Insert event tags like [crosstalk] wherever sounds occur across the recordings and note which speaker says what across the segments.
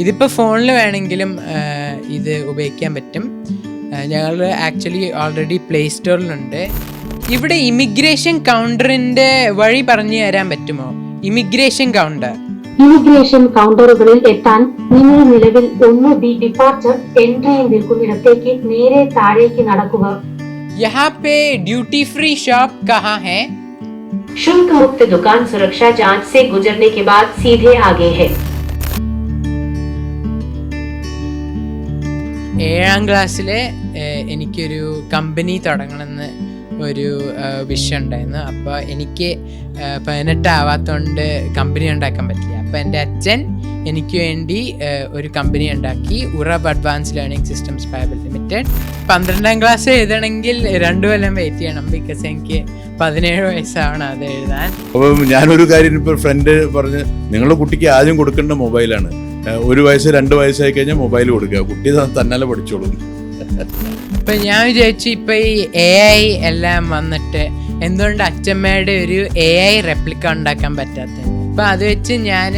Speaker 1: ഇതിപ്പോൾ ഫോണിൽ വേണമെങ്കിലും ആ, ഇത് ഉപയോഗിക്കാൻ പറ്റും ഞങ്ങൾ ആക്ച്വലി ഓൾറെഡി പ്ലേ സ്റ്റോറിലുണ്ട് ഇവിടെ ഇമിഗ്രേഷൻ കൗണ്ടറിൻ്റെ വഴി പറഞ്ഞു തരാൻ പറ്റുമോ ഇമിഗ്രേഷൻ കൗണ്ടർ
Speaker 2: ഇമിഗ്രേഷൻ കൗണ്ടറുകളിൽ എത്താൻ നിങ്ങൾ നിലവിൽ ഒന്ന് ബി ഡിപ്പാർച്ചർ എൻട്രിയിൽ നിൽക്കുന്നിടത്തേക്ക് നേരെ താഴേക്ക് നടക്കുക
Speaker 1: यहाँ पे ड्यूटी फ्री शॉप कहाँ है
Speaker 2: शुल्क मुक्त दुकान सुरक्षा जांच से गुजरने के बाद सीधे आगे है
Speaker 1: ഏഴാം ക്ലാസ്സിൽ എനിക്കൊരു കമ്പനി തുടങ്ങണമെന്ന് ഒരു വിഷയം ഉണ്ടായിരുന്നു. അപ്പോൾ എനിക്ക് പതിനെട്ടാവാത്തോണ്ട് കമ്പനി ഉണ്ടാക്കാൻ പറ്റില്ല. അപ്പോൾ എന്റെ അച്ഛൻ എനിക്ക് വേണ്ടി ഒരു കമ്പനി ഉണ്ടാക്കി Urav advance learning systems private limited. പന്ത്രണ്ടാം ക്ലാസ് എഴുതണമെങ്കിൽ രണ്ടു കൊല്ലം വെയിറ്റ് ചെയ്യണം ബിക്കോസ് എനിക്ക് പതിനേഴ് വയസ്സാവണം അത് എഴുതാൻ.
Speaker 3: അപ്പം ഞാനൊരു കാര്യം ഇപ്പോൾ ഫ്രണ്ട് പറഞ്ഞ് നിങ്ങളുടെ കുട്ടിക്ക് ആദ്യം കൊടുക്കേണ്ട മൊബൈലാണ് ഒരു വയസ്സ് രണ്ട് വയസ്സായി കഴിഞ്ഞാൽ മൊബൈൽ കൊടുക്കുക. കുട്ടി തന്നെ തന്നാലെ പഠിച്ചോളും.
Speaker 1: ഇപ്പൊ ഞാൻ വിചാരിച്ചു ഇപ്പൊ ഈ എ ഐ എല്ലാം വന്നിട്ട് എന്തുകൊണ്ട് അച്ഛമ്മയുടെ ഒരു എ ഐ റെപ്ലിക്ക ഉണ്ടാക്കാൻ പറ്റാത്തത്? അപ്പൊ അത് വെച്ച് ഞാൻ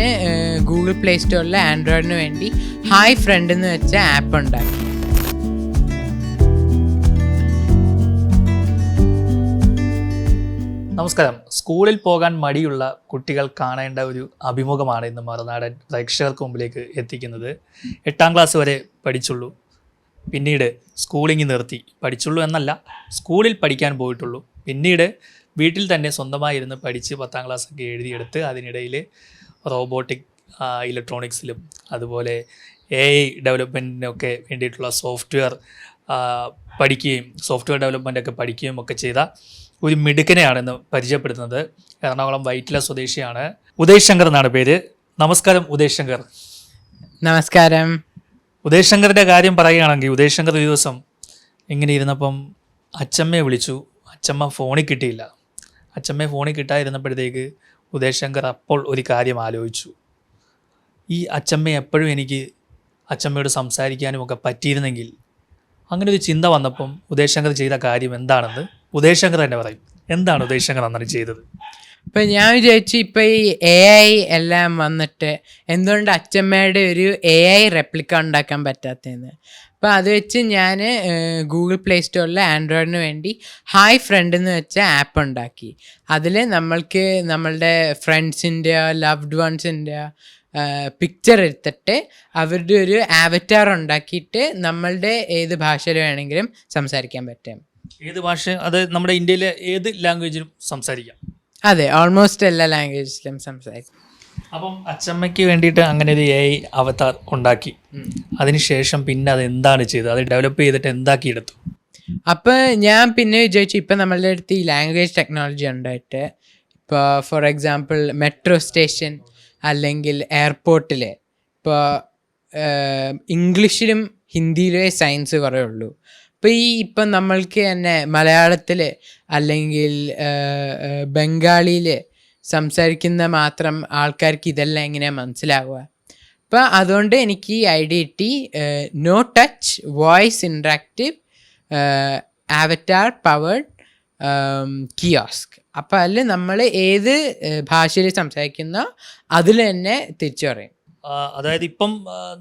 Speaker 1: ഗൂഗിൾ പ്ലേ സ്റ്റോറിൽ ആൻഡ്രോയിഡിന് വേണ്ടി ഹായ് ഫ്രണ്ട് എന്ന് വെച്ച ആപ്പ് ഉണ്ടാക്കി.
Speaker 4: നമസ്കാരം. സ്കൂളിൽ പോകാൻ മടിയുള്ള കുട്ടികൾ കാണേണ്ട ഒരു അഭിമുഖമാണ് ഇന്ന് മറുനാടൻ പ്രേക്ഷകർക്ക് മുമ്പിലേക്ക് എത്തിക്കുന്നത്. എട്ടാം ക്ലാസ് വരെ പഠിച്ചുള്ളൂ. പിന്നീട് സ്കൂളിങ് നിർത്തി. പഠിച്ചുള്ളൂ എന്നല്ല സ്കൂളിൽ പഠിക്കാൻ പോയിട്ടുള്ളൂ. പിന്നീട് വീട്ടിൽ തന്നെ സ്വന്തമായി ഇരുന്ന് പഠിച്ച് പത്താം ക്ലാസ്സൊക്കെ എഴുതിയെടുത്ത് അതിനിടയിൽ റോബോട്ടിക് ഇലക്ട്രോണിക്സിലും അതുപോലെ എ ഐ ഡെവലപ്മെന്റിനൊക്കെ വേണ്ടിയിട്ടുള്ള സോഫ്റ്റ്വെയർ പഠിക്കുകയും സോഫ്റ്റ്വെയർ ഡെവലപ്മെന്റ് ഒക്കെ പഠിക്കുകയും ഒക്കെ ചെയ്ത ഒരു മിടുക്കനെയാണ് ഇന്ന് പരിചയപ്പെടുത്തുന്നത്. എറണാകുളം വൈറ്റില സ്വദേശിയാണ്. ഉദയ് ശങ്കർ എന്നാണ് പേര്. നമസ്കാരം ഉദയ് ശങ്കർ
Speaker 1: നമസ്കാരം.
Speaker 4: ഉദയ് ശങ്കറിന്റെ കാര്യം പറയുകയാണെങ്കിൽ ഉദയ് ശങ്കർ ഒരു ദിവസം ഇങ്ങനെ ഇരുന്നപ്പം അച്ചമ്മയെ വിളിച്ചു. അച്ചമ്മ ഫോണിൽ കിട്ടിയില്ല. അച്ചമ്മയെ ഫോണിൽ കിട്ടാതിരുന്നപ്പോഴത്തേക്ക് ഉദയ് ശങ്കർ അപ്പോൾ ഒരു കാര്യം ആലോചിച്ചു. ഈ അച്ചമ്മ എപ്പോഴും എനിക്ക് അച്ചമ്മയോട് സംസാരിക്കാനും ഒക്കെ പറ്റിയിരുന്നെങ്കിൽ അങ്ങനെ ഒരു ചിന്ത വന്നപ്പം ഉദയ് ശങ്കർ ചെയ്ത കാര്യം എന്താണെന്ന് ഉദയ് ശങ്കർ തന്നെ പറയും. എന്താണ് ഉദയശങ്കർ അന്നേരം ചെയ്തത്?
Speaker 1: ഇപ്പൊ ഞാൻ വിചാരിച്ചു ഇപ്പൊ ഈ എ ഐ എല്ലാം വന്നിട്ട് എന്തുകൊണ്ട് അച്ഛമ്മയുടെ ഒരു എ ഐ റെപ്ലിക്ക ഉണ്ടാക്കാൻ പറ്റാത്തതെന്ന്. അപ്പോൾ അത് വെച്ച് ഞാൻ ഗൂഗിൾ പ്ലേ സ്റ്റോറിൽ ആൻഡ്രോയിഡിന് വേണ്ടി ഹായ് ഫ്രണ്ട് എന്ന് വെച്ച ആപ്പ് ഉണ്ടാക്കി. അതിൽ നമ്മൾക്ക് നമ്മളുടെ ഫ്രണ്ട്സിന്റെ ലവ്ഡ് വൺസിന്റെ പിക്ചർ എടുത്തിട്ട് അവരുടെ ഒരു ആവറ്റാർ ഉണ്ടാക്കിയിട്ട് നമ്മളുടെ ഏത് ഭാഷയിൽ വേണമെങ്കിലും സംസാരിക്കാൻ പറ്റും.
Speaker 4: ഏത് ഭാഷ അത് നമ്മുടെ ഇന്ത്യയിലെ ഏത് ലാംഗ്വേജിലും സംസാരിക്കാം.
Speaker 1: അതെ ഓൾമോസ്റ്റ് എല്ലാ ലാംഗ്വേജിലും സംസാരിക്കും.
Speaker 4: അപ്പം അച്ചമ്മയ്ക്ക് വേണ്ടിയിട്ട് അങ്ങനെ ഒരു എ ഐ അവതാർ ഉണ്ടാക്കി. അതിനുശേഷം പിന്നെ അത് എന്താണ് ചെയ്തത്? അത് ഡെവലപ്പ് ചെയ്തിട്ട് എന്താക്കിയെടുത്തു
Speaker 1: അപ്പൊ ഞാൻ പിന്നെ വിചാരിച്ചു ഇപ്പൊ നമ്മളുടെ അടുത്ത് ഈ ലാംഗ്വേജ് ടെക്നോളജി ഉണ്ടായിട്ട് ഇപ്പോൾ ഫോർ എക്സാമ്പിൾ മെട്രോ സ്റ്റേഷൻ അല്ലെങ്കിൽ എയർപോർട്ടിൽ ഇപ്പോൾ ഇംഗ്ലീഷിലും ഹിന്ദിയിലേ സയൻസ് കുറേ ഉള്ളൂ. അപ്പോൾ ഈ ഇപ്പം നമ്മൾക്ക് തന്നെ മലയാളത്തിൽ അല്ലെങ്കിൽ ബംഗാളിയിൽ സംസാരിക്കുന്ന മാത്രം ആൾക്കാർക്ക് ഇതെല്ലാം എങ്ങനെയാണ് മനസ്സിലാവുക? അപ്പോൾ അതുകൊണ്ട് എനിക്ക് ഈ ഐഡിയ കിട്ടി no touch voice interactive avatar powered kiosk. അപ്പോൾ അതിൽ നമ്മൾ ഏത് ഭാഷയിൽ സംസാരിക്കുന്നോ അതിൽ തന്നെ തിരിച്ചു പറയും
Speaker 4: ആ, അതായത് ഇപ്പം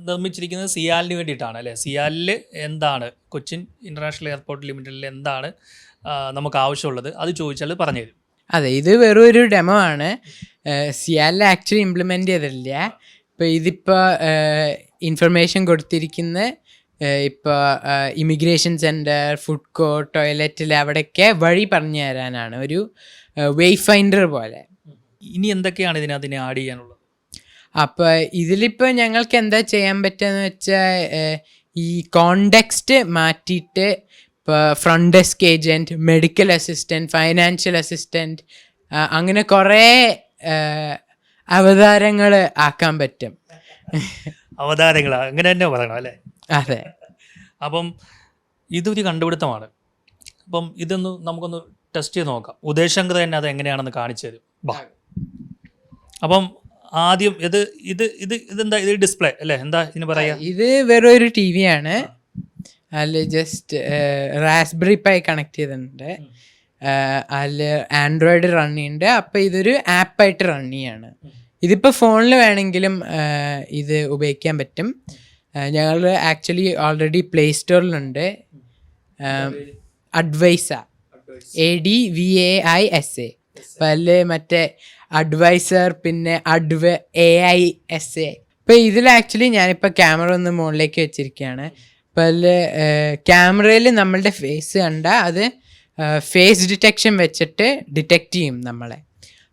Speaker 4: നിർമ്മിച്ചിരിക്കുന്നത് സിയാലിന് വേണ്ടിയിട്ടാണ് അല്ലേ? സിയാലിൽ എന്താണ് കൊച്ചിൻ ഇന്റർനാഷണൽ എയർപോർട്ട് ലിമിറ്റഡിൽ എന്താണ് നമുക്ക് ആവശ്യമുള്ളത്? അത് ചോദിച്ചാൽ പറഞ്ഞു തരും.
Speaker 1: അതെ ഇത് വെറും ഒരു ഡെമോ ആണ്. സിയാലിൽ ആക്ച്വലി ഇംപ്ലിമെന്റ് ചെയ്തിട്ടില്ല. ഇപ്പോൾ ഇതിപ്പോൾ ഇൻഫർമേഷൻ കൊടുത്തിരിക്കുന്ന ഇപ്പോൾ ഇമിഗ്രേഷൻ സെന്റർ ഫുഡ് കോർട്ട് ടോയ്ലറ്റിൽ അവിടെയൊക്കെ വഴി പറഞ്ഞു തരാനാണ്. ഒരു വേ ഫൈൻഡർ പോലെ.
Speaker 4: ഇനി എന്തൊക്കെയാണ് ഇതിനകത്തിന് ആഡ് ചെയ്യാനുള്ളത്?
Speaker 1: അപ്പോൾ ഇതിലിപ്പോൾ ഞങ്ങൾക്ക് എന്താ ചെയ്യാൻ പറ്റുകയെന്ന് വെച്ചാൽ ഈ കോണ്ടെക്സ്റ്റ് മാറ്റിയിട്ട് ഇപ്പോൾ front desk agent medical assistant financial assistant അങ്ങനെ കുറേ അവതാരങ്ങൾ ആക്കാൻ പറ്റും.
Speaker 4: അവതാരങ്ങൾ അങ്ങനെ തന്നെ പറയണം അല്ലേ?
Speaker 1: അതെ.
Speaker 4: അപ്പം ഇതൊരു കണ്ടുപിടുത്തമാണ്. അപ്പം ഇതൊന്ന് നമുക്കൊന്ന് ടെസ്റ്റ് ചെയ്ത് നോക്കാം. ഉദ്ദേശങ്ങൾ തന്നെ അത് എങ്ങനെയാണെന്ന് കാണിച്ചു തരും. അപ്പം ആദ്യം ഇത് ഇത് ഇത് ഇതെന്താ? ഇത് ഡിസ്പ്ലേ അല്ലേ? എന്താ ഇതിന് പറയാ?
Speaker 1: ഇത് വെറും ഒരു ടി വി ആണ് അതിൽ ജസ്റ്റ് റാസ്ബെറി പൈ കണക്ട് ചെയ്തിട്ടുണ്ട് അതിൽ ആൻഡ്രോയിഡ് റൺ ചെയ്യുന്നുണ്ട് അപ്പോൾ ഇതൊരു ആപ്പായിട്ട് റൺ ചെയ്യാണ്. ഇതിപ്പോൾ ഫോണിൽ വേണമെങ്കിലും ഇത് ഉപയോഗിക്കാൻ പറ്റും. ഞങ്ങൾ actually already play സ്റ്റോറിലുണ്ട് Advaisa A D V A I S A അപ്പം അതിൽ മറ്റേ അഡ്വൈസർ പിന്നെ അഡ്വ എ ഐ എസ് എ ഇപ്പം ഇതിൽ ആക്ച്വലി ഞാനിപ്പോൾ ക്യാമറ ഒന്ന് മുകളിലേക്ക് വെച്ചിരിക്കുകയാണ്. ഇപ്പം അതിൽ ക്യാമറയിൽ നമ്മളുടെ ഫേസ് കണ്ട അത് ഫേസ് ഡിറ്റക്ഷൻ വെച്ചിട്ട് ഡിറ്റക്റ്റ് ചെയ്യും നമ്മളെ.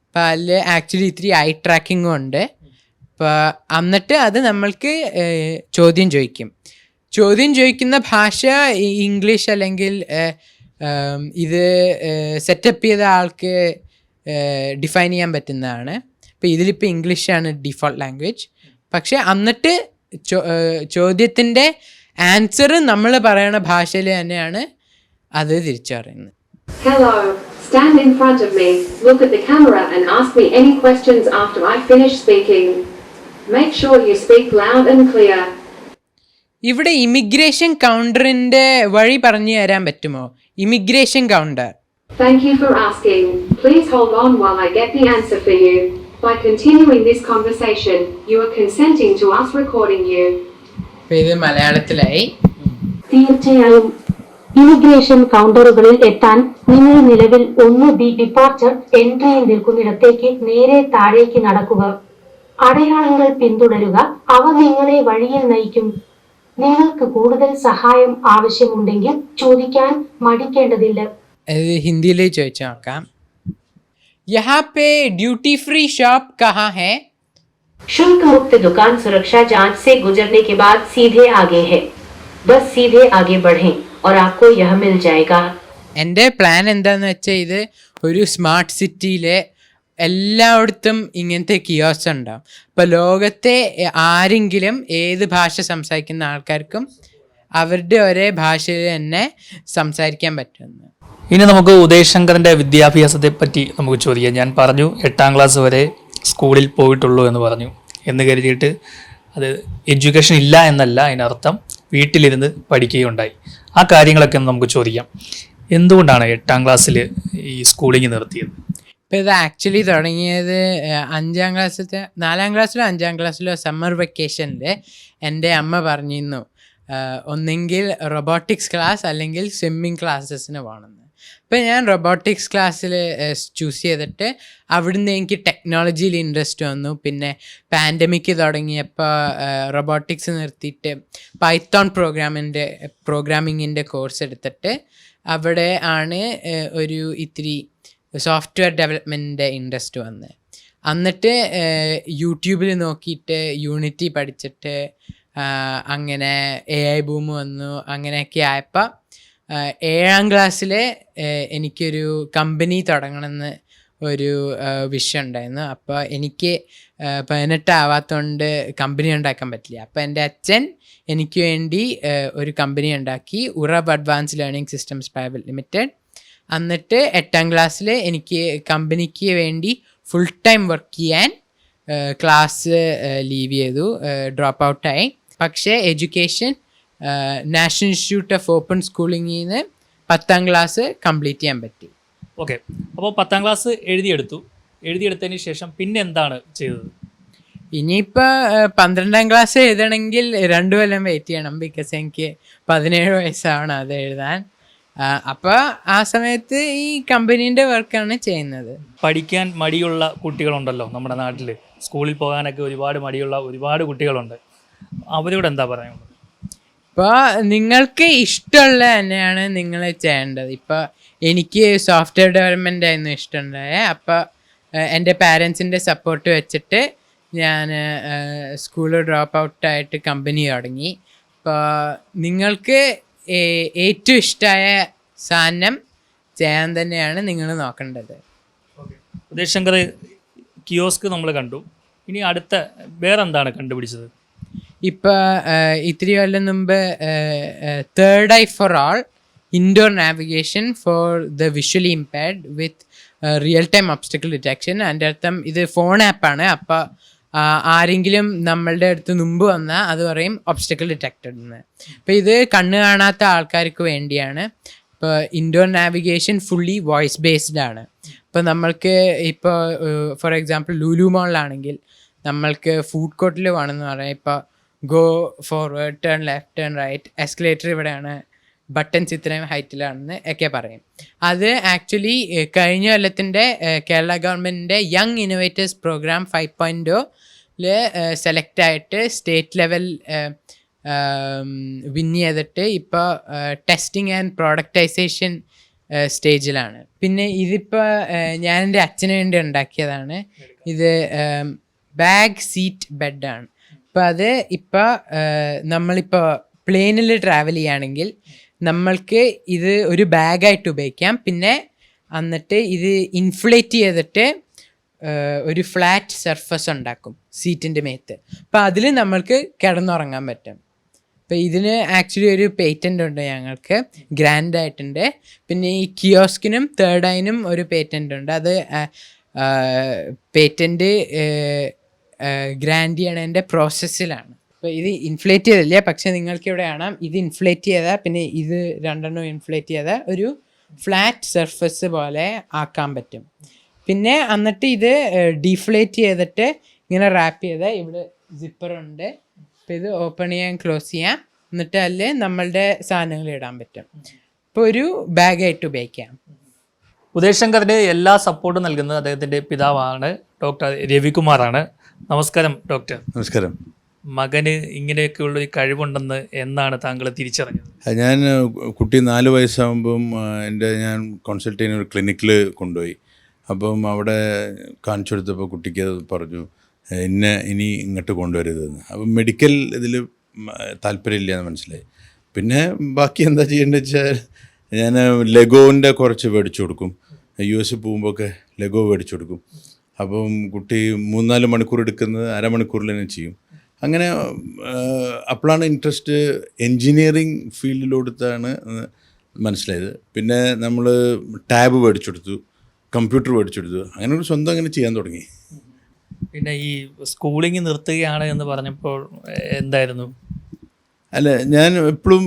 Speaker 1: അപ്പം അതിൽ ആക്ച്വലി ഇത്തിരി ഐ ട്രാക്കിങ്ങും ഉണ്ട്. അപ്പോൾ എന്നിട്ട് അത് നമ്മൾക്ക് ചോദ്യം ചോദിക്കും. ചോദ്യം ചോദിക്കുന്ന ഭാഷ ഇംഗ്ലീഷ് അല്ലെങ്കിൽ ഇത് സെറ്റപ്പ് ചെയ്ത ആൾക്ക് ഡിഫൈൻ ചെയ്യാൻ പറ്റുന്നതാണ്. ഇപ്പോൾ ഇതിലിപ്പോൾ ഇംഗ്ലീഷാണ് ഡിഫോൾട്ട് ലാംഗ്വേജ് പക്ഷേ എന്നിട്ട് ചോദ്യത്തിന്റെ ആൻസർ നമ്മൾ പറയുന്ന ഭാഷയിൽ തന്നെയാണ് അത് തിരിച്ചറിയുന്നത്.
Speaker 5: Hello, stand in front of me, look at the camera and ask me any questions after I finish speaking. Make sure you speak loud and clear.
Speaker 1: ഇവിടെ ഇമിഗ്രേഷൻ കൗണ്ടറിന്റെ വഴി പറഞ്ഞു തരാൻ പറ്റുമോ? Immigration counter
Speaker 5: Thank you for asking. Please hold on while I get the answer for you. By continuing this conversation, you are consenting to us recording you.
Speaker 1: അപ്പോൾ ഇത് മലയാളത്തിലായി
Speaker 2: തീർച്ചയായും immigration കൗണ്ടറുകളിൽ എത്താൻ നിങ്ങൾ നിലവിൽ ഒന്ന് ബി ഡിപ്പാർച്ചർ എൻട്രിയിൽ നിൽക്കുന്നിടത്തേക്ക് നേരെ താഴേക്ക് നടക്കുക അടയാളങ്ങൾ പിന്തുടരുക അവ നിങ്ങളെ വഴിയിൽ നയിക്കും നിങ്ങൾക്ക് കൂടുതൽ സഹായം ആവശ്യമുണ്ടെങ്കിൽ ചോദിക്കാൻ മടിക്കേണ്ടതില്ല
Speaker 1: ഇത് ഹിന്ദിയിൽ ചോദിച്ചു നോക്കാം യഹാ പേ ഡ്യൂട്ടി ഫ്രീ ഷോപ്പ് കഹാ ഹേ
Speaker 6: शुल्क मुक्त दुकान सुरक्षा जांच से गुजरने के बाद सीधे आगे है बस सीधे आगे बढ़ें और आपको यह मिल जाएगा
Speaker 1: എൻ്റെ പ്ലാൻ എന്താന്ന് വെച്ചാൽ ഇത് ഒരു സ്മാർട്ട് സിറ്റിയിലെ എല്ലായിടത്തും ഇങ്ങനത്തെ കിയോസ് ഉണ്ടാവും അപ്പോൾ ലോകത്തെ ആരെങ്കിലും ഏത് ഭാഷ സംസാരിക്കുന്ന ആൾക്കാർക്കും അവരുടെ ഒരേ ഭാഷയിൽ തന്നെ സംസാരിക്കാൻ പറ്റുന്നു.
Speaker 4: ഇനി നമുക്ക് ഉദയശങ്കറിന്റെ വിദ്യാഭ്യാസത്തെ പറ്റി നമുക്ക് ചോദിക്കാം. ഞാൻ പറഞ്ഞു എട്ടാം ക്ലാസ് വരെ സ്കൂളിൽ പോയിട്ടുള്ളൂ എന്ന് പറഞ്ഞു. എന്ന് കരുതിയിട്ട് അത് എഡ്യൂക്കേഷൻ ഇല്ല എന്നല്ല അതിനർത്ഥം വീട്ടിലിരുന്ന് പഠിക്കുകയുണ്ടായി. ആ കാര്യങ്ങളൊക്കെ ഒന്ന് നമുക്ക് ചോദിക്കാം. എന്തുകൊണ്ടാണ് എട്ടാം ക്ലാസ്സിൽ ഈ സ്കൂളിങ് നിർത്തിയത്?
Speaker 1: ഇപ്പോൾ ഇത് ആക്ച്വലി തുടങ്ങിയത് അഞ്ചാം ക്ലാസ്സിലത്തെ നാലാം ക്ലാസ്സിലോ അഞ്ചാം ക്ലാസ്സിലോ സമ്മർ വെക്കേഷനിൽ എന്റെ അമ്മ പറഞ്ഞിരുന്നു. ഒന്നെങ്കിൽ റൊബോട്ടിക്സ് ക്ലാസ് അല്ലെങ്കിൽ സ്വിമ്മിങ് ക്ലാസ്സസിന് പോകണമെന്ന് അപ്പം ഞാൻ റൊബോട്ടിക്സ് ക്ലാസ്സിൽ ചൂസ് ചെയ്തിട്ട് അവിടുന്ന് എനിക്ക് ടെക്നോളജിയിൽ ഇൻട്രസ്റ്റ് വന്നു. പിന്നെ പാൻഡമിക് തുടങ്ങിയപ്പോൾ റൊബോട്ടിക്സ് നിർത്തിയിട്ട് പൈത്തോൺ പ്രോഗ്രാമിന്റെ പ്രോഗ്രാമിങ്ങിന്റെ കോഴ്സ് എടുത്തിട്ട് അവിടെ ആണ് ഒരു ഇത്തിരി സോഫ്റ്റ്വെയർ ഡെവലപ്മെന്റിന്റെ ഇൻട്രസ്റ്റ് വന്നത് എന്നിട്ട് യൂട്യൂബിൽ നോക്കിയിട്ട് യൂണിറ്റി പഠിച്ചിട്ട് അങ്ങനെ എ ഐ ബൂം വന്നു അങ്ങനെയൊക്കെ ആയപ്പോൾ ഏഴാം ക്ലാസ്സിൽ എനിക്കൊരു കമ്പനി തുടങ്ങണമെന്ന് ഒരു വിഷയം ഉണ്ടായിരുന്നു. അപ്പോൾ എനിക്ക് പതിനെട്ടാവാത്തോണ്ട് കമ്പനി ഉണ്ടാക്കാൻ പറ്റില്ല. അപ്പോൾ എന്റെ അച്ഛൻ എനിക്ക് വേണ്ടി ഒരു കമ്പനി ഉണ്ടാക്കി Urav advance learning systems private limited എന്നിട്ട് എട്ടാം ക്ലാസ്സിൽ എനിക്ക് കമ്പനിക്ക് വേണ്ടി ഫുൾ ടൈം വർക്ക് ചെയ്യാൻ ക്ലാസ് ലീവ് ചെയ്തു ഡ്രോപ്പ് ഔട്ടായി പക്ഷേ education national institute of open സ്കൂളിങ്ങിൽ നിന്ന് പത്താം ക്ലാസ് കംപ്ലീറ്റ് ചെയ്യാൻ പറ്റി.
Speaker 4: ഓക്കെ അപ്പോൾ പത്താം ക്ലാസ് എഴുതിയെടുത്തു. എഴുതിയെടുത്തതിന് ശേഷം പിന്നെ എന്താണ് ചെയ്തത്
Speaker 1: ഇനിയിപ്പോൾ പന്ത്രണ്ടാം ക്ലാസ് എഴുതണമെങ്കിൽ രണ്ടു കൊല്ലം വെയിറ്റ് ചെയ്യണം ബിക്കോസ് എനിക്ക് പതിനേഴ് വയസ്സാണ് അത് എഴുതാൻ. അപ്പോൾ ആ സമയത്ത് ഈ കമ്പനീന്റെ വർക്കാണ് ചെയ്യുന്നത്.
Speaker 4: പഠിക്കാൻ മടിയുള്ള കുട്ടികളുണ്ടല്ലോ നമ്മുടെ നാട്ടിൽ സ്കൂളിൽ പോകാനൊക്കെ ഒരുപാട് മടിയുള്ള ഒരുപാട് കുട്ടികളുണ്ട്. അവരോട് എന്താ പറയാനുള്ളത്?
Speaker 1: ഇപ്പോൾ നിങ്ങൾക്ക് ഇഷ്ടമുള്ള തന്നെയാണ് നിങ്ങൾ ചെയ്യേണ്ടത്. ഇപ്പോൾ എനിക്ക് സോഫ്റ്റ്വെയർ ഡെവലപ്മെന്റ് ആയിരുന്നു ഇഷ്ടമുണ്ടായത് അപ്പോൾ എന്റെ പാരൻസിന്റെ സപ്പോർട്ട് വെച്ചിട്ട് ഞാൻ സ്കൂൾ ഡ്രോപ്പ് ഔട്ടായിട്ട് കമ്പനി തുടങ്ങി. അപ്പോൾ നിങ്ങൾക്ക് ഏറ്റവും ഇഷ്ടമായ സാധനം ചെയ്യാൻ തന്നെയാണ് നിങ്ങൾ നോക്കേണ്ടത്.
Speaker 4: ഉദയശങ്കർ കിയോസ്ക് നമ്മൾ കണ്ടു. ഇനി അടുത്ത വേറെ എന്താണ് കണ്ടുപിടിച്ചത്?
Speaker 1: ഇപ്പോൾ ഇത്തിരി കൊല്ലം മുമ്പ് third eye for all indoor navigation for the visually impaired with real time obstacle detection അതിന്റെ അർത്ഥം ഇത് ഫോൺ ആപ്പാണ് അപ്പോൾ ആരെങ്കിലും നമ്മളുടെ അടുത്ത് മുമ്പ് വന്നാൽ അത് പറയും ഒബ്സ്റ്റക്കിൾ ഡിറ്റക്റ്റഡ് എന്ന് അപ്പോൾ ഇത് കണ്ണ് കാണാത്ത ആൾക്കാർക്ക് വേണ്ടിയാണ്. ഇപ്പോൾ indoor navigation fully voice based ആണ്. ഇപ്പോൾ നമ്മൾക്ക് ഇപ്പോൾ ഫോർ എക്സാമ്പിൾ ലുലു മോളിലാണെങ്കിൽ നമ്മൾക്ക് ഫുഡ് കോർട്ടിൽ വേണമെന്ന് പറയാം. ഇപ്പോൾ go forward turn left turn right escalator ഇവിടെയാണ് ബട്ടൺസ് ഇത്രയും ഹൈറ്റിലാണെന്ന് ഒക്കെ പറയും. അത് ആക്ച്വലി കഴിഞ്ഞ കൊല്ലത്തിന്റെ കേരള ഗവൺമെന്റിന്റെ young innovators programme five point select ആയിട്ട് സ്റ്റേറ്റ് ലെവൽ വിൻ ചെയ്തിട്ട് ഇപ്പോൾ ടെസ്റ്റിംഗ് ആൻഡ് പ്രോഡക്റ്റൈസേഷൻ സ്റ്റേജിലാണ് പിന്നെ ഇതിപ്പോൾ ഞാൻ എന്റെ അച്ഛന് വേണ്ടി ഉണ്ടാക്കിയതാണ്. ഇത് ബാഗ് സീറ്റ് ബെഡാണ് അപ്പോൾ അത് ഇപ്പോൾ നമ്മളിപ്പോൾ പ്ലെയിനിൽ ട്രാവൽ ചെയ്യുകയാണെങ്കിൽ നമ്മൾക്ക് ഇത് ഒരു ബാഗായിട്ട് ഉപയോഗിക്കാം. പിന്നെ എന്നിട്ട് ഇത് ഇൻഫ്ലേറ്റ് ചെയ്തിട്ട് ഒരു ഫ്ലാറ്റ് സർഫസ് ഉണ്ടാക്കും സീറ്റിന്റെ മേത്ത്. അപ്പോൾ അതിൽ നമ്മൾക്ക് കിടന്നുറങ്ങാൻ പറ്റും. അപ്പോൾ ഇതിന് ആക്ച്വലി ഒരു പേറ്റന്റ് ഉണ്ട് ഞങ്ങൾക്ക് ഗ്രാൻഡ് ആയിട്ടുണ്ട്. പിന്നെ ഈ കിയോസ്കിനും തേർഡ് ഐനും ഒരു പേറ്റന്റ് ഉണ്ട്. അത് പേറ്റന്റ് ഗ്രാൻഡ് ചെയ്യണതിന്റെ പ്രോസസ്സിലാണ് അപ്പോൾ ഇത് ഇൻഫ്ലേറ്റ് ചെയ്തില്ല പക്ഷേ നിങ്ങൾക്ക് ഇവിടെ കാണാം ഇത് ഇൻഫ്ലേറ്റ് ചെയ്താൽ പിന്നെ ഇത് രണ്ടെണ്ണം ഇൻഫ്ലേറ്റ് ചെയ്താൽ ഒരു ഫ്ലാറ്റ് സർഫസ് പോലെ ആക്കാൻ പറ്റും. പിന്നെ എന്നിട്ട് ഇത് ഡീഫ്ലേറ്റ് ചെയ്തിട്ട് ഇങ്ങനെ റാപ്പ് ചെയ്ത് ഇവിടെ സിപ്പറുണ്ട് അപ്പോൾ ഇത് ഓപ്പൺ ചെയ്യാൻ ക്ലോസ് ചെയ്യാം. എന്നിട്ട് അതിൽ നമ്മളുടെ സാധനങ്ങൾ ഇടാൻ പറ്റും. ഇപ്പോൾ ഒരു ബാഗായിട്ട് ഉപയോഗിക്കാം.
Speaker 4: ഉദയശങ്കറിന്റെ എല്ലാ സപ്പോർട്ടും നൽകുന്നത് അദ്ദേഹത്തിന്റെ പിതാവാണ് ഡോക്ടർ രവികുമാറാണ്. നമസ്കാരം ഡോക്ടർ.
Speaker 3: നമസ്കാരം.
Speaker 4: മകന് ഇങ്ങനെയൊക്കെയുള്ള ഒരു കഴിവുണ്ടെന്ന് എന്നാണ് താങ്കൾ തിരിച്ചറിഞ്ഞത്?
Speaker 3: ഞാൻ കുട്ടി നാല് വയസ്സാകുമ്പം എന്റെ ഞാൻ കൺസൾട്ട് ചെയ്യുന്ന ഒരു ക്ലിനിക്കിൽ കൊണ്ടുപോയി. അപ്പം അവിടെ കാണിച്ചു കൊടുത്തപ്പോൾ കുട്ടിക്ക് പറഞ്ഞു എന്നെ ഇനി ഇങ്ങോട്ട് കൊണ്ടുവരരുതെന്ന്. അപ്പം മെഡിക്കൽ ഇതിൽ താല്പര്യമില്ല എന്ന് മനസ്സിലായി. പിന്നെ ബാക്കി എന്താ ചെയ്യേണ്ടത് വെച്ചാൽ ഞാൻ ലെഗോവിന്റെ കുറച്ച് മേടിച്ചു കൊടുക്കും. യു എസ് പോകുമ്പോഴൊക്കെ ലെഗോ മേടിച്ചു കൊടുക്കും. അപ്പം കുട്ടി മൂന്നാൽ മണിക്കൂർ എടുക്കുന്നത് അരമണിക്കൂറിൽ തന്നെ ചെയ്യും. അങ്ങനെ അപ്പോഴാണ് ഇൻട്രസ്റ്റ് എൻജിനീയറിങ് ഫീൽഡിലോടുത്താണ് മനസ്സിലായത്. പിന്നെ നമ്മൾ ടാബ് മേടിച്ചെടുത്തു കമ്പ്യൂട്ടർ മേടിച്ചെടുത്തു. അങ്ങനെ ഒരു സ്വന്തം അങ്ങനെ ചെയ്യാൻ തുടങ്ങി.
Speaker 4: പിന്നെ ഈ സ്കൂളിംഗ് നിർത്തുകയാണ് എന്ന് പറഞ്ഞപ്പോൾ എന്തായിരുന്നു?
Speaker 3: അല്ല ഞാൻ എപ്പോഴും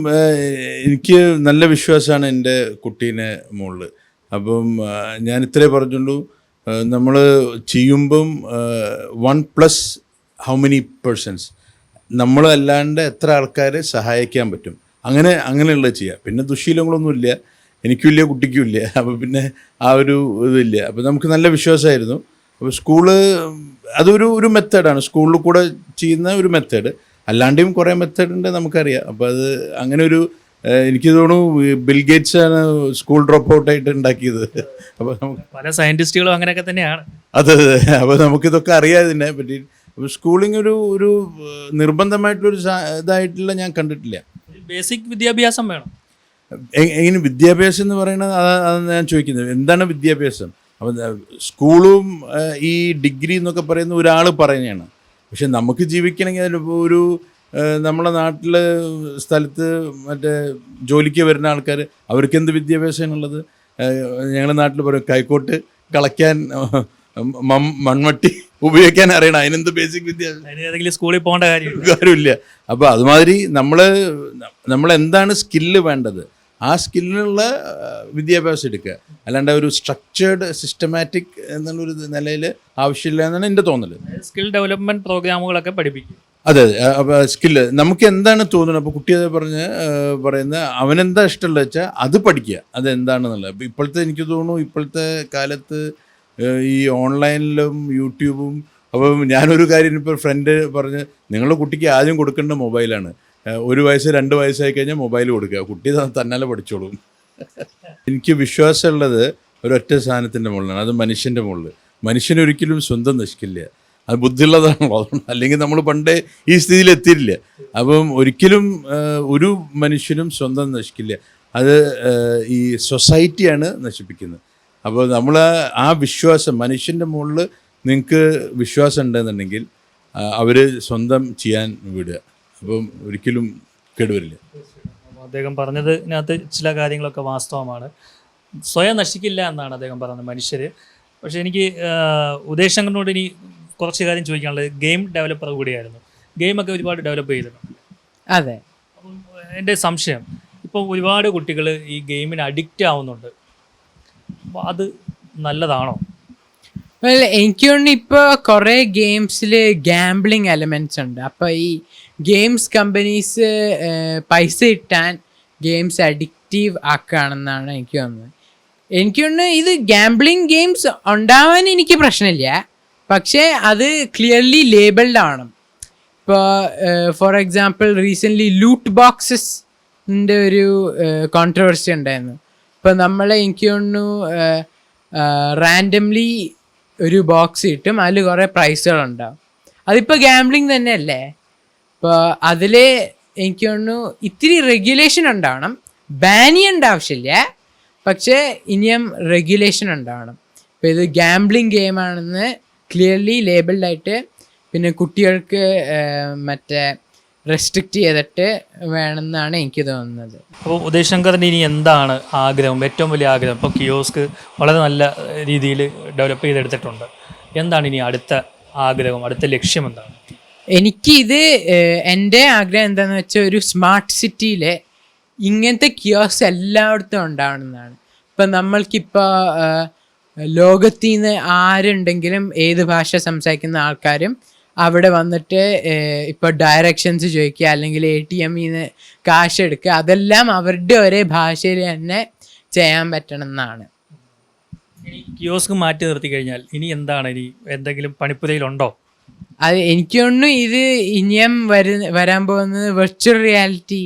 Speaker 3: എനിക്ക് നല്ല വിശ്വാസമാണ് എന്റെ കുട്ടീനെ മുകളിൽ അപ്പം ഞാൻ ഇത്രേ പറഞ്ഞുള്ളൂ. നമ്മൾ ചെയ്യുമ്പം one plus how many persons നമ്മളല്ലാണ്ട് എത്ര ആൾക്കാരെ സഹായിക്കാൻ പറ്റും? അങ്ങനെ അങ്ങനെയുള്ളത് ചെയ്യുക പിന്നെ ദുശീലങ്ങളൊന്നുമില്ല. എനിക്കും ഇല്ല കുട്ടിക്കും ഇല്ല. അപ്പോൾ പിന്നെ ആ ഒരു ഇതില്ല. അപ്പോൾ നമുക്ക് നല്ല വിശ്വാസമായിരുന്നു. അപ്പോൾ സ്കൂൾ അതൊരു ഒരു മെത്തേഡാണ് സ്കൂളിൽ കൂടെ ചെയ്യുന്ന ഒരു മെത്തേഡ് അല്ലാണ്ടും കുറേ മെത്തേഡ് ഉണ്ട് നമുക്കറിയാം. അപ്പോൾ അത് അങ്ങനെ ഒരു എനിക്ക് തോന്നുന്നു ബിൽഗേറ്റ്സ് ആണ് സ്കൂൾ ഡ്രോപ്പ് ഔട്ടായിട്ട് ഉണ്ടാക്കിയത്. അപ്പോൾ
Speaker 4: പല സയന്റിസ്റ്റുകളും അങ്ങനെയൊക്കെ തന്നെയാണ്.
Speaker 3: അതെ അതെ. അപ്പോൾ നമുക്കിതൊക്കെ അറിയാം ഇതിനെ പറ്റി. അപ്പോൾ സ്കൂളിംഗ് ഒരു ഒരു നിർബന്ധമായിട്ടുള്ള നിർബന്ധമായിട്ടുള്ളൊരു ഇതായിട്ടുള്ള ഞാൻ കണ്ടിട്ടില്ല.
Speaker 4: ബേസിക് വിദ്യാഭ്യാസം വേണം.
Speaker 3: എങ്ങനെ വിദ്യാഭ്യാസം എന്ന് പറയുന്നത് അതാ- അതാണ് ഞാൻ ചോദിക്കുന്നത്. എന്താണ് വിദ്യാഭ്യാസം? അപ്പം സ്കൂളും ഈ ഡിഗ്രി എന്നൊക്കെ പറയുന്ന ഒരാൾ പറയുന്നതാണ്. പക്ഷെ നമുക്ക് ജീവിക്കണമെങ്കിൽ അതിലിപ്പോൾ ഒരു ഏഹ്, നമ്മളെ നാട്ടിൽ സ്ഥലത്ത് മറ്റേ ജോലിക്ക് വരുന്ന ആൾക്കാർ അവർക്ക് എന്ത് വിദ്യാഭ്യാസമാണുള്ളത് ഞങ്ങളുടെ നാട്ടിൽ പറയും കൈക്കോട്ട് കളയ്ക്കാൻ മൺവട്ടി ഉപയോഗിക്കാൻ അറിയണം. അതിനെന്ത് ബേസിക് വിദ്യാഭ്യാസം
Speaker 4: സ്കൂളിൽ പോകേണ്ട കാര്യം
Speaker 3: കാര്യമില്ല. അപ്പോൾ അതുമാതിരി നമ്മൾ നമ്മൾ എന്താണ് സ്കില്ല് വേണ്ടത്? ആ സ്കില്ലിനുള്ള വിദ്യാഭ്യാസം എടുക്കുക. അല്ലാണ്ട് ഒരു സ്ട്രക്ചേർഡ് സിസ്റ്റമാറ്റിക് എന്നുള്ളൊരു നിലയിൽ ആവശ്യമില്ല എന്നാണ് എന്റെ തോന്നൽ
Speaker 4: സ്കിൽ ഡെവലപ്മെന്റ് പ്രോഗ്രാമുകളൊക്കെ പഠിപ്പിക്കും.
Speaker 3: അതെ അതെ. സ്കില്ല് നമുക്ക് എന്താണ് തോന്നുന്നത്? അപ്പോൾ കുട്ടി അത് പറഞ്ഞ് പറയുന്ന അവനെന്താ ഇഷ്ടമുള്ളത് വെച്ചാൽ അത് പഠിക്കുക. അതെന്താണെന്നുള്ളത്. ഇപ്പോഴത്തെ എനിക്ക് തോന്നുന്നു ഇപ്പോഴത്തെ കാലത്ത് ഈ ഓൺലൈനിലും യൂട്യൂബും അപ്പം ഞാനൊരു കാര്യം ഇപ്പോൾ ഫ്രണ്ട് പറഞ്ഞ് നിങ്ങളുടെ കുട്ടിക്ക് ആദ്യം കൊടുക്കേണ്ട മൊബൈലാണ്. ഒരു വയസ്സ് രണ്ട് വയസ്സായി കഴിഞ്ഞാൽ മൊബൈൽ കൊടുക്കുക. കുട്ടി തന്നാലെ പഠിച്ചോളും. എനിക്ക് വിശ്വാസമുള്ളത് ഒരൊറ്റ സാധനത്തിന്റെ മുകളിലാണ്. അത് മനുഷ്യന്റെ മുകളിൽ മനുഷ്യനൊരിക്കലും സ്വന്തം നശിക്കില്ല. അത് ബുദ്ധിയുള്ളതാണല്ലോ അതുകൊണ്ട് [laughs] അല്ലെങ്കിൽ നമ്മൾ പണ്ടേ ഈ സ്ഥിതിയിൽ എത്തിയില്ല അപ്പം ഒരിക്കലും ഒരു മനുഷ്യനും സ്വന്തം നശിക്കില്ല. അത് ഈ സൊസൈറ്റിയാണ് നശിപ്പിക്കുന്നത്. അപ്പോൾ നമ്മൾ ആ വിശ്വാസം മനുഷ്യന്റെ മുകളിൽ നിങ്ങൾക്ക് വിശ്വാസം ഉണ്ടെന്നുണ്ടെങ്കിൽ അവർ സ്വന്തം ചെയ്യാൻ വിടുക. അപ്പം ഒരിക്കലും കേടുവരില്ല.
Speaker 4: അദ്ദേഹം പറഞ്ഞതിനകത്ത് ചില കാര്യങ്ങളൊക്കെ വാസ്തവമാണ്. സ്വയം നശിക്കില്ല എന്നാണ് അദ്ദേഹം പറഞ്ഞത് മനുഷ്യർ പക്ഷേ എനിക്ക് ഉദ്ദേശങ്ങളോട് ഇനി കുറച്ച് കാര്യം ചോദിക്കാനുള്ളത്. ഗെയിം ഡെവലപ്പർ കൂടിയായിരുന്നു. ഗെയിമൊക്കെ ഒരുപാട് ഡെവലപ്പ് ചെയ്തിട്ടുണ്ട്
Speaker 1: അതെ.
Speaker 4: അപ്പം എന്റെ സംശയം ഇപ്പോൾ ഒരുപാട് കുട്ടികൾ ഈ ഗെയിമിന് അഡിക്റ്റ് ആവുന്നുണ്ട്. അപ്പോൾ അത് നല്ലതാണോ?
Speaker 1: എനിക്ക് തോന്നുന്നു ഇപ്പോൾ കുറേ ഗെയിംസിൽ ഗാംബ്ലിംഗ് എലമെന്റ്സ് ഉണ്ട്. അപ്പോൾ ഈ ഗെയിംസ് കമ്പനീസ് പൈസ ഇട്ടാൻ ഗെയിംസ് അഡിക്റ്റീവ് ആക്കുകയാണെന്നാണ് എനിക്ക് തോന്നുന്നത്. എനിക്ക് തോന്നുന്നു ഇത് ഗാംബ്ലിംഗ് ഗെയിംസ് ഉണ്ടാവാൻ എനിക്ക് പ്രശ്നമില്ല. പക്ഷേ അത് ക്ലിയർലി ലേബിൾഡ് ആണ്. ഇപ്പോൾ ഫോർ എക്സാമ്പിൾ റീസെന്റ്ലി ലൂട്ട് ബോക്സസിന്റെ ഒരു കോൺട്രവേഴ്സി ഉണ്ടായിരുന്നു. ഇപ്പോൾ നമ്മൾ എനിക്ക് തോന്നുന്നു റാൻഡംലി ഒരു ബോക്സ് കിട്ടും. അതിൽ കുറേ പ്രൈസുകളുണ്ടാവും അതിപ്പോൾ ഗാംബ്ലിംഗ് തന്നെയല്ലേ? ഇപ്പോൾ അതിൽ എനിക്ക് തോന്നുന്നു ഇത്തിരി റെഗുലേഷൻ ഉണ്ടാവണം. ബാൻ ആവശ്യമില്ല. പക്ഷേ ഇനിയും റെഗുലേഷൻ ഉണ്ടാവണം. ഇപ്പോൾ ഇത് ഗാംബ്ലിംഗ് ഗെയിമാണെന്ന് ക്ലിയർലി ലേബിൾഡ് ആയിട്ട് പിന്നെ കുട്ടികൾക്ക് മറ്റേ റെസ്ട്രിക്റ്റ് ചെയ്തിട്ട് വേണമെന്നാണ് എനിക്ക് തോന്നുന്നത്.
Speaker 4: അപ്പോൾ ഉദയശങ്കറിന് ഇനി എന്താണ് ആഗ്രഹം? ഏറ്റവും വലിയ ആഗ്രഹം? ഇപ്പോൾ കിയോസ്ക് വളരെ നല്ല രീതിയിൽ ഡെവലപ്പ് ചെയ്തെടുത്തിട്ടുണ്ട്. എന്താണ് ഇനി അടുത്ത ആഗ്രഹം? അടുത്ത ലക്ഷ്യം എന്താണ്?
Speaker 1: എനിക്കിത് ഏഹ്, എന്റെ ആഗ്രഹം എന്താണെന്ന് വെച്ചാൽ ഒരു സ്മാർട്ട് സിറ്റിയിലെ ഇങ്ങനത്തെ കിയോസ് എല്ലായിടത്തും ഉണ്ടാവണമെന്നാണ്. ഇപ്പം നമ്മൾക്കിപ്പോൾ ലോകത്തിൽ നിന്ന് ആരുണ്ടെങ്കിലും ഏത് ഭാഷ സംസാരിക്കുന്ന ആൾക്കാരും അവിടെ വന്നിട്ട് ഇപ്പോൾ ഡയറക്ഷൻസ് ചോദിക്കുക അല്ലെങ്കിൽ എ ടി എമ്മിൽ നിന്ന് കാശ് എടുക്കുക അതെല്ലാം അവരുടെ ഒരേ ഭാഷയിൽ തന്നെ ചെയ്യാൻ പറ്റണം എന്നാണ്
Speaker 4: കിയോസ്ക് മാറ്റി നിർത്തി കഴിഞ്ഞാൽ ഇനി എന്താണ്? ഇനി എന്തെങ്കിലും പണിപ്പുരയിലുണ്ടോ?
Speaker 1: അത് എനിക്ക് തോന്നുന്നു ഇത് ഇനിയും വരു വരാൻ പോകുന്നത് virtual reality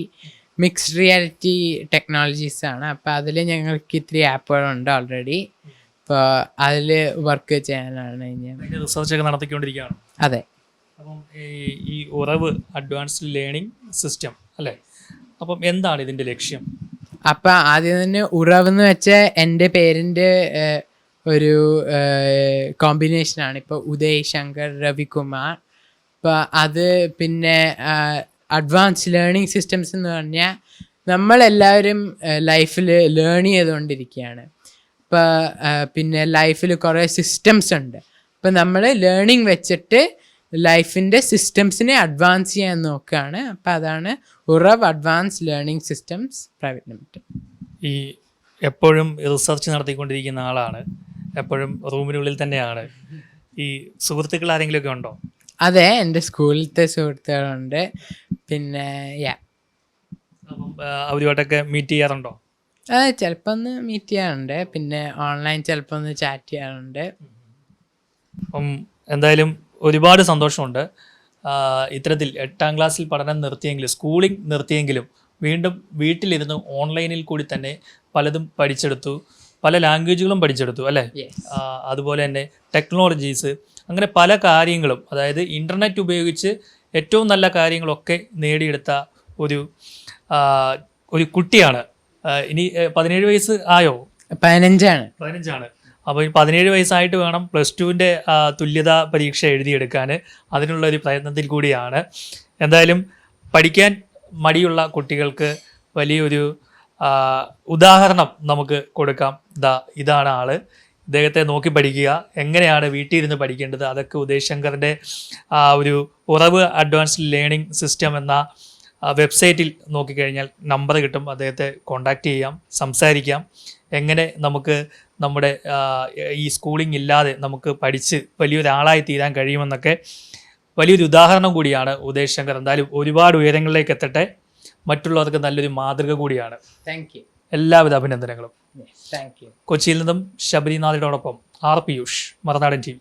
Speaker 1: mixed reality technologies ആണ്. അപ്പോൾ അതിൽ ഞങ്ങൾക്ക് ഇത്തിരി ആപ്പുകളുണ്ട് ഓൾറെഡി അപ്പോൾ അതിൽ വർക്ക് ചെയ്യാനാണ് ഞാൻ
Speaker 4: റിസർച്ച് ഒക്കെ നടത്തിക്കൊണ്ടിരിക്കുകയാണ്.
Speaker 1: അതെ.
Speaker 4: അപ്പം ഈ ഈ ഉറവ് അഡ്വാൻസ്ഡ് ലേണിംഗ് സിസ്റ്റം അല്ലേ? അപ്പം എന്താണ് ഇതിന്റെ ലക്ഷ്യം?
Speaker 1: അപ്പം ആദ്യം തന്നെ ഉറവ് എന്ന് വെച്ചാൽ എന്റെ പേരിന്റെ ഒരു കോമ്പിനേഷനാണ് ഇപ്പോൾ ഉദയ് ശങ്കർ രവികുമാർ. അപ്പോൾ അത് പിന്നെ അഡ്വാൻസ് ലേണിംഗ് സിസ്റ്റംസ് എന്ന് പറഞ്ഞാൽ നമ്മളെല്ലാവരും ലൈഫിൽ ലേൺ ചെയ്തുകൊണ്ടിരിക്കുകയാണ്. ഇപ്പോൾ പിന്നെ ലൈഫിൽ കുറേ സിസ്റ്റംസ് ഉണ്ട്. അപ്പോൾ നമ്മൾ ലേണിംഗ് വെച്ചിട്ട് ലൈഫിന്റെ സിസ്റ്റംസിനെ അഡ്വാൻസ് ചെയ്യാൻ നോക്കുകയാണ് അപ്പോൾ അതാണ് Urav advance learning systems private limited
Speaker 4: ഈ എപ്പോഴും റിസർച്ച് നടത്തിക്കൊണ്ടിരിക്കുന്ന ആളാണ്. എപ്പോഴും റൂമിനുള്ളിൽ തന്നെയാണ്. ഈ സുഹൃത്തുക്കൾ ആരെങ്കിലുമൊക്കെ ഉണ്ടോ?
Speaker 1: അതെ എന്റെ സ്കൂളിലത്തെ സുഹൃത്തുക്കളുണ്ട്. പിന്നെ യാ
Speaker 4: അവരുമായിട്ടൊക്കെ മീറ്റ് ചെയ്യാറുണ്ടോ?
Speaker 1: അതെ ചിലപ്പോൾ ഒന്ന് മീറ്റ് ചെയ്യാറുണ്ട്. പിന്നെ ഓൺലൈൻ ചിലപ്പോൾ ഒന്ന് ചാറ്റ് ചെയ്യാറുണ്ട്.
Speaker 4: അപ്പം എന്തായാലും ഒരുപാട് സന്തോഷമുണ്ട്. ഇത്തരത്തിൽ എട്ടാം ക്ലാസ്സിൽ പഠനം നിർത്തിയെങ്കിലും സ്കൂളിംഗ് നിർത്തിയെങ്കിലും വീണ്ടും വീട്ടിലിരുന്ന് ഓൺലൈനിൽ കൂടി തന്നെ പലതും പഠിച്ചെടുത്തു. പല ലാംഗ്വേജുകളും പഠിച്ചെടുത്തു അല്ലേ?
Speaker 1: Yes.
Speaker 4: അതുപോലെ തന്നെ ടെക്നോളജീസ് അങ്ങനെ പല കാര്യങ്ങളും അതായത് ഇന്റർനെറ്റ് ഉപയോഗിച്ച് ഏറ്റവും നല്ല കാര്യങ്ങളൊക്കെ നേടിയെടുത്ത ഒരു ഒരു കുട്ടിയാണ് ഇനി പതിനേഴ് വയസ്സ് ആയോ?
Speaker 1: പതിനഞ്ചാണ്.
Speaker 4: പതിനഞ്ചാണ്. അപ്പോൾ ഈ പതിനേഴ് വയസ്സായിട്ട് വേണം പ്ലസ് ടുവിന്റെ തുല്യതാ പരീക്ഷ എഴുതിയെടുക്കാൻ. അതിനുള്ള ഒരു പ്രയത്നത്തിൽ കൂടിയാണ്. എന്തായാലും പഠിക്കാൻ മടിയുള്ള കുട്ടികൾക്ക് വലിയൊരു ഉദാഹരണം നമുക്ക് കൊടുക്കാം. ദാ ഇതാണ് ആൾ. ഇദ്ദേഹത്തെ നോക്കി പഠിക്കുക. എങ്ങനെയാണ് വീട്ടിൽ ഇരുന്ന് പഠിക്കേണ്ടത്? അതൊക്കെ ഉദയശങ്കറിന്റെ ആ ഒരു ഉറവ് അഡ്വാൻസ്ഡ് ലേണിംഗ് സിസ്റ്റം എന്ന വെബ്സൈറ്റിൽ നോക്കിക്കഴിഞ്ഞാൽ നമ്പർ കിട്ടും അദ്ദേഹത്തെ കോണ്ടാക്ട് ചെയ്യാം സംസാരിക്കാം. എങ്ങനെ നമുക്ക് നമ്മുടെ ഈ സ്കൂളിംഗ് ഇല്ലാതെ നമുക്ക് പഠിച്ച് വലിയൊരാളായി തീരാൻ കഴിയുമെന്നൊക്കെ വലിയൊരു ഉദാഹരണം കൂടിയാണ് ഉദയ് ശങ്കർ. എന്തായാലും ഒരുപാട് ഉയരങ്ങളിലേക്ക് എത്തട്ടെ. മറ്റുള്ളവർക്ക് നല്ലൊരു മാതൃക കൂടിയാണ്.
Speaker 1: താങ്ക് യു
Speaker 4: എല്ലാവിധ അഭിനന്ദനങ്ങളും.
Speaker 1: താങ്ക് യു
Speaker 4: കൊച്ചിയിൽ നിന്നും ശബരിനാഥിനോടൊപ്പം R Piyush Marunadan T V.